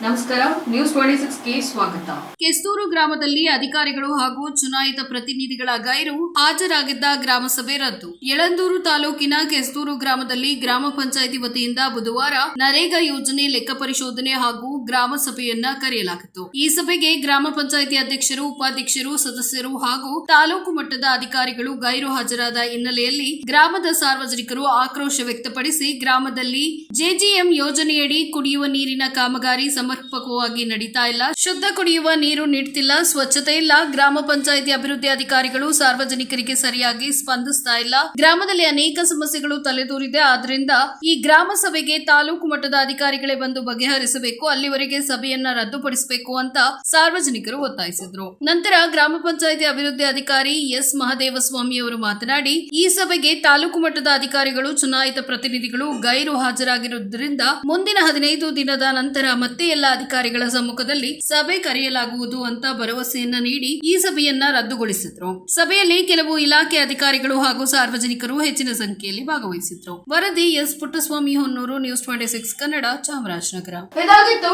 ನಮಸ್ಕಾರ news twenty ಸಿಕ್ಸ್ಗೆ ಸ್ವಾಗತ. ಕೆಸ್ತೂರು ಗ್ರಾಮದಲ್ಲಿ ಅಧಿಕಾರಿಗಳು ಹಾಗೂ ಚುನಾಯಿತ ಪ್ರತಿನಿಧಿಗಳ ಗೈರು ಹಾಜರಾಗಿದ್ದ ಗ್ರಾಮ ಸಭೆ ರದ್ದು. ಯಳಂದೂರು ತಾಲೂಕಿನ ಕೆಸ್ತೂರು ಗ್ರಾಮದಲ್ಲಿ ಗ್ರಾಮ ಪಂಚಾಯಿತಿ ವತಿಯಿಂದ ಬುಧವಾರ ನರೇಗಾ ಯೋಜನೆ ಲೆಕ್ಕ ಪರಿಶೋಧನೆ ಹಾಗೂ ಗ್ರಾಮ ಸಭೆಯನ್ನ ಕರೆಯಲಾಗಿತ್ತು. ಈ ಸಭೆಗೆ ಗ್ರಾಮ ಪಂಚಾಯಿತಿ ಅಧ್ಯಕ್ಷರು, ಉಪಾಧ್ಯಕ್ಷರು, ಸದಸ್ಯರು ಹಾಗೂ ತಾಲೂಕು ಮಟ್ಟದ ಅಧಿಕಾರಿಗಳು ಗೈರು ಹಾಜರಾದ ಹಿನ್ನೆಲೆಯಲ್ಲಿ ಗ್ರಾಮದ ಸಾರ್ವಜನಿಕರು ಆಕ್ರೋಶ ವ್ಯಕ್ತಪಡಿಸಿ ಗ್ರಾಮದಲ್ಲಿ ಜೆಜಿಎಂ ಯೋಜನೆಯಡಿ ಕುಡಿಯುವ ನೀರಿನ ಕಾಮಗಾರಿ ಸಮರ್ಪಕವಾಗಿ ನಡೀತಾ ಇಲ್ಲ. ಶುದ್ಧ ಕುಡಿಯುವ ನೀರು ನೀಡ್ತಿಲ್ಲ, ಸ್ವಚ್ಛತೆ ಇಲ್ಲ. ಗ್ರಾಮ ಪಂಚಾಯಿತಿ ಅಭಿವೃದ್ಧಿ ಅಧಿಕಾರಿಗಳು ಸಾರ್ವಜನಿಕರಿಗೆ ಸರಿಯಾಗಿ ಸ್ಪಂದಿಸ್ತಾ ಇಲ್ಲ. ಗ್ರಾಮದಲ್ಲಿ ಅನೇಕ ಸಮಸ್ಯೆಗಳು ತಲೆದೋರಿದೆ. ಆದ್ರಿಂದ ಈ ಗ್ರಾಮ ಸಭೆಗೆ ತಾಲೂಕು ಮಟ್ಟದ ಅಧಿಕಾರಿಗಳೇ ಬಂದು ಬಗೆಹರಿಸಬೇಕು. ಅಲ್ಲಿವರೆಗೆ ಸಭೆಯನ್ನ ರದ್ದುಪಡಿಸಬೇಕು ಅಂತ ಸಾರ್ವಜನಿಕರು ಒತ್ತಾಯಿಸಿದ್ರು. ನಂತರ ಗ್ರಾಮ ಪಂಚಾಯಿತಿ ಅಭಿವೃದ್ಧಿ ಅಧಿಕಾರಿ ಎಸ್ ಮಹದೇವಸ್ವಾಮಿ ಅವರು ಮಾತನಾಡಿ, ಈ ಸಭೆಗೆ ತಾಲೂಕು ಮಟ್ಟದ ಅಧಿಕಾರಿಗಳು, ಚುನಾಯಿತ ಪ್ರತಿನಿಧಿಗಳು ಗೈರು ಹಾಜರಾಗಿರುವುದರಿಂದ ಮುಂದಿನ ಹದಿನೈದು ದಿನದ ನಂತರ ಮತ್ತೆ ಎಲ್ಲ ಅಧಿಕಾರಿಗಳ ಸಮ್ಮುಖದಲ್ಲಿ ಸಭೆ ಕರೆಯಲಾಗುವುದು ಅಂತ ಭರವಸೆಯನ್ನ ನೀಡಿ ಈ ಸಭೆಯನ್ನ ರದ್ದುಗೊಳಿಸಿದ್ರು. ಸಭೆಯಲ್ಲಿ ಕೆಲವು ಇಲಾಖೆ ಅಧಿಕಾರಿಗಳು ಹಾಗೂ ಸಾರ್ವಜನಿಕರು ಹೆಚ್ಚಿನ ಸಂಖ್ಯೆಯಲ್ಲಿ ಭಾಗವಹಿಸಿದ್ರು. ವರದಿ S Puttaswamy Honnur, news twenty six Kannada, Chamarajanagar. ಇದಾಗಿತ್ತು.